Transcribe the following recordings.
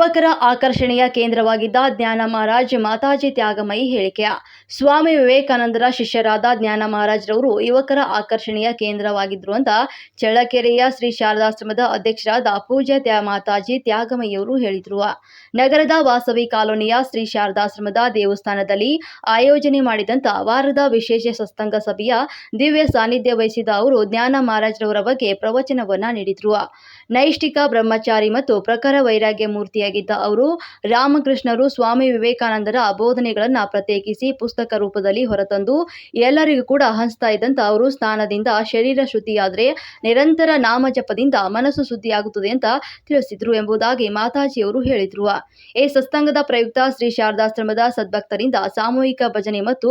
ಯುವಕರ ಆಕರ್ಷಣೆಯ ಕೇಂದ್ರವಾಗಿದ್ದ ಜ್ಞಾನ ಮಹಾರಾಜ್ ಮಾತಾಜಿ ತ್ಯಾಗಮಯಿ ಹೇಳಿಕೆಯ ಸ್ವಾಮಿ ವಿವೇಕಾನಂದರ ಶಿಷ್ಯರಾದ ಜ್ಞಾನ ಮಹಾರಾಜ್ರವರು ಯುವಕರ ಆಕರ್ಷಣೆಯ ಕೇಂದ್ರವಾಗಿದ್ರು ಅಂತ ಚಳ್ಳಕೆರೆಯ ಶ್ರೀ ಶಾರದಾಶ್ರಮದ ಅಧ್ಯಕ್ಷರಾದ ಪೂಜ್ಯ ತ್ಯಾ ಮಾತಾಜಿ ತ್ಯಾಗಮಯಿಯವರು ಹೇಳಿದರು. ನಗರದ ವಾಸವಿ ಕಾಲೋನಿಯ ಶ್ರೀ ಶಾರದಾಶ್ರಮದ ದೇವಸ್ಥಾನದಲ್ಲಿ ಆಯೋಜನೆ ಮಾಡಿದಂತ ವಾರದ ವಿಶೇಷ ಸತ್ಸಂಗ ಸಭೆಯ ದಿವ್ಯ ಸಾನ್ನಿಧ್ಯ ವಹಿಸಿದ ಅವರು ಜ್ಞಾನ ಮಹಾರಾಜ್ರವರ ಬಗ್ಗೆ ಪ್ರವಚನವನ್ನ ನೀಡಿದ್ರು. ನೈಷ್ಠಿಕ ಬ್ರಹ್ಮಚಾರಿ ಮತ್ತು ಪ್ರಖರ ವೈರಾಗ್ಯ ಮೂರ್ತಿಯಾಗಿದ್ದ ಅವರು, ರಾಮಕೃಷ್ಣರು ಸ್ವಾಮಿ ವಿವೇಕಾನಂದರ ಬೋಧನೆಗಳನ್ನ ಪ್ರತ್ಯೇಕಿಸಿ ಪುಸ್ತಕ ರೂಪದಲ್ಲಿ ಹೊರತಂದು ಎಲ್ಲರಿಗೂ ಕೂಡ ಹಂಚ್ತಾ ಇದ್ದಂತ ಅವರು ಸ್ನಾನದಿಂದ ಶರೀರ ಶುದ್ಧಿಯಾದರೆ ನಿರಂತರ ನಾಮ ಜಪದಿಂದ ಮನಸ್ಸು ಶುದ್ಧಿಯಾಗುತ್ತದೆ ಅಂತ ತಿಳಿಸಿದ್ರು ಎಂಬುದಾಗಿ ಮಾತಾಜಿಯವರು ಹೇಳಿದ್ರು. ಈ ಸತ್ಸಂಗದ ಪ್ರಯುಕ್ತ ಶ್ರೀ ಶಾರದಾಶ್ರಮದ ಸದ್ಭಕ್ತರಿಂದ ಸಾಮೂಹಿಕ ಭಜನೆ ಮತ್ತು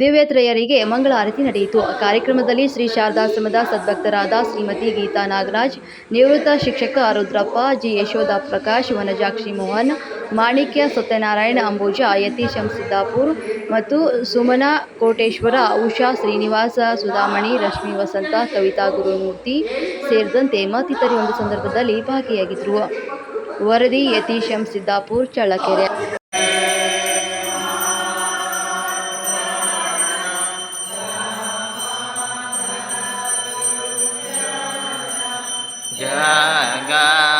ದಿವ್ಯತ್ರಯರಿಗೆ ಮಂಗಳಾರತಿ ನಡೆಯಿತು. ಕಾರ್ಯಕ್ರಮದಲ್ಲಿ ಶ್ರೀ ಶಾರದಾಶ್ರಮದ ಸದ್ಭಕ್ತರಾದ ಶ್ರೀಮತಿ ಗೀತಾ ನಾಗರಾಜ್, ನಿವೃತ್ತ ಶಿಕ್ಷಕ ರುದ್ರಪ್ಪ, ಜಿ ಯಶೋಧ ಪ್ರಕಾಶ್ ವನಜಾಕ್ಷಿ ಮೋಹನ್, ಮಾಣಿಕ್ಯ ಸತ್ಯನಾರಾಯಣ ಅಂಬುಜ ಯತೀಶ್ ಎಂ ಸಿದ್ದಾಪುರ್ ಮತ್ತು ಸುಮನಾ ಕೋಟೇಶ್ವರ, ಉಷಾ ಶ್ರೀನಿವಾಸ, ಸುಧಾಮಣಿ, ರಶ್ಮಿ ವಸಂತ, ಕವಿತಾ ಗುರುಮೂರ್ತಿ ಸೇರಿದಂತೆ ಮತ್ತಿತರರು ಒಂದು ಸಂದರ್ಭದಲ್ಲಿ ಭಾಗಿಯಾಗಿದ್ದರು. ವರದಿ ಯತೀಶ್ ಎಂ ಸಿದ್ದಾಪುರ್ ಚಳ್ಳಕೆರೆ जग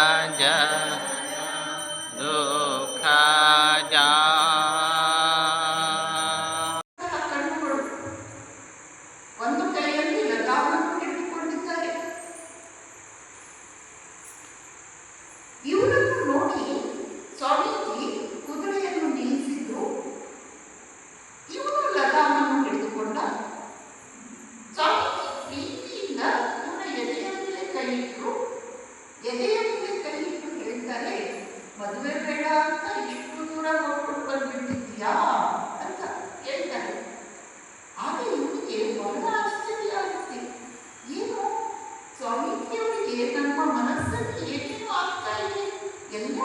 ಮದುವೆ ಬೇಡ ಅಂತ ಇಷ್ಟು ದೂರ ಹೋಗ್ಕೊಂಡು ಬಂದ್ಬಿಟ್ಟಿದ್ಯಾ ಅಂತ ಹೇಳ್ತಾರೆ ಆಗ ಇವನಿಗೆ ಬಹಳ ಆಶ್ಚರ್ಯ ಆಗುತ್ತೆ ಏನು ಸ್ವಾಮೀಜಿಯವರಿಗೆ ನಮ್ಮ ಮನಸ್ಸಲ್ಲಿ ಏನೇನು ಆಗ್ತಾ ಇದೆ ಎಲ್ಲ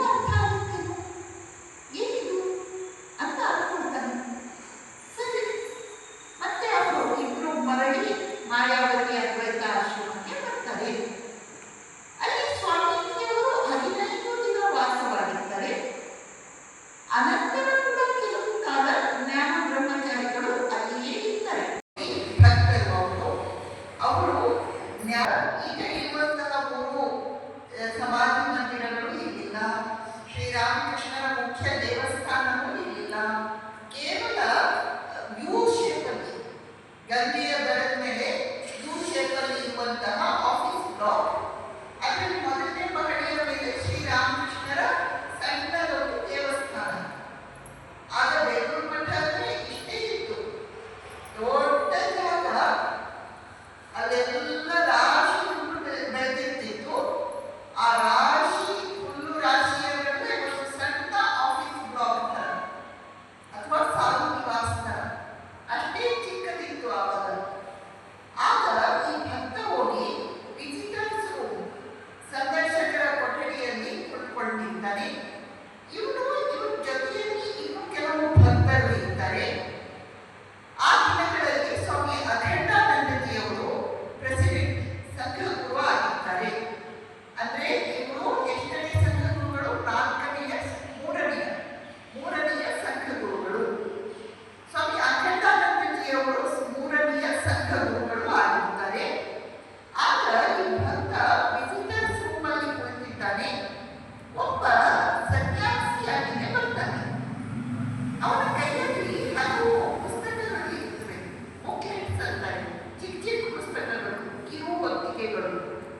ಹೊತ್ತಿಗೆಗಳು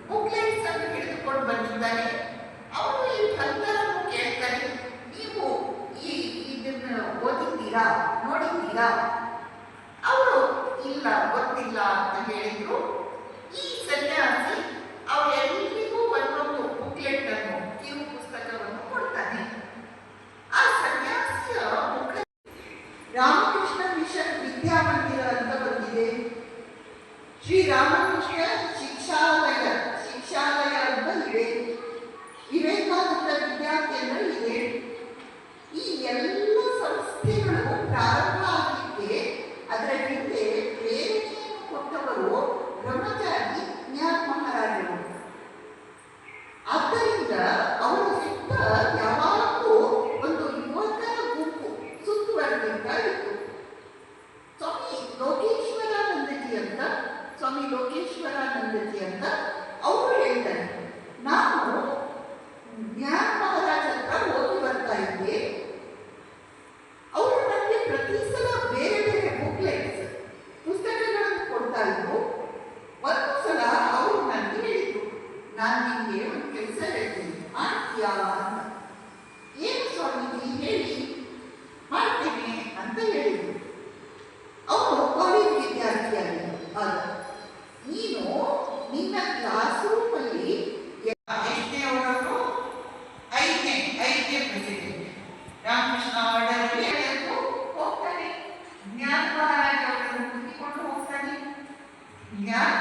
ಬುಕ್ಲೆಟ್ಸ್ ಅನ್ನು ಹಿಡಿದುಕೊಂಡು ಬಂದಿದ್ದಾನೆ ಅವನು ಈ ಭಕ್ತರನ್ನು ಕೇಳ್ತಾನೆ ನೀವು ಈ, ಇದನ್ನು ಓದಿದ್ದೀರಾ? ನೋಡಿದ್ದೀರಾ? ಅವರು ಇಲ್ಲ, ಗೊತ್ತಿಲ್ಲ ಅಂತ ಹೇಳಿದ್ರು. ಈ ಸನ್ಯಾಸಿ ಅವರೆಲ್ಲರಿಗೂ ಒಂದೊಂದು ಬುಕ್ಲೆಟ್ ಅನ್ನು, ಕಿರು ಪುಸ್ತಕವನ್ನು ಕೊಡ್ತಾನೆ. ಆ ಸನ್ಯಾಸಿಯ ಮುಖ ರಾಮಕೃಷ್ಣ ಮಿಷನ್ ವಿದ್ಯಾಮಂದಿರ ಅಂತ ಬಂದಿದೆ. ಶ್ರೀ ರಾಮಕೃಷ್ಣ ಶಿಕ್ಷಾಲಯ ಶಿಕ್ಷಾಲಯ ಅಂತ ಇವೆ ವಿವೇಕಾನಂದ ವಿದ್ಯಾಕೇಂದ್ರ ಇದೆ. ಈ ಎಲ್ಲ ಸ್ವಾಮಿ ಲೋಕೇಶ್ವರಾನಂದಜಿ ಅಂತ ಅವರು ಹೇಳ್ತಾರೆ. ನಾನು Linha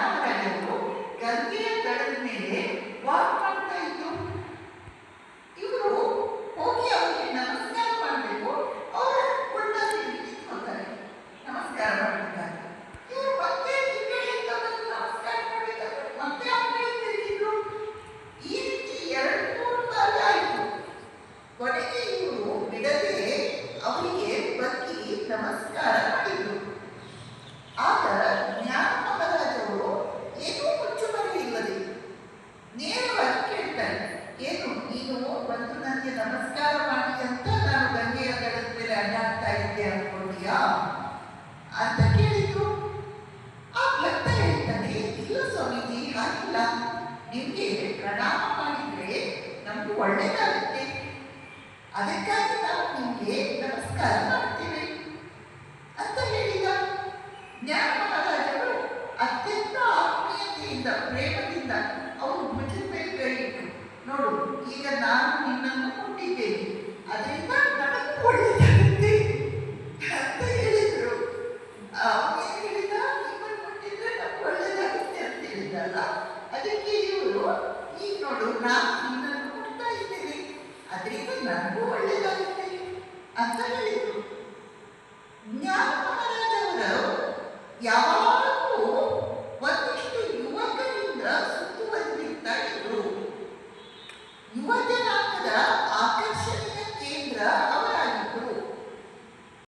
我真的。ಯಾವ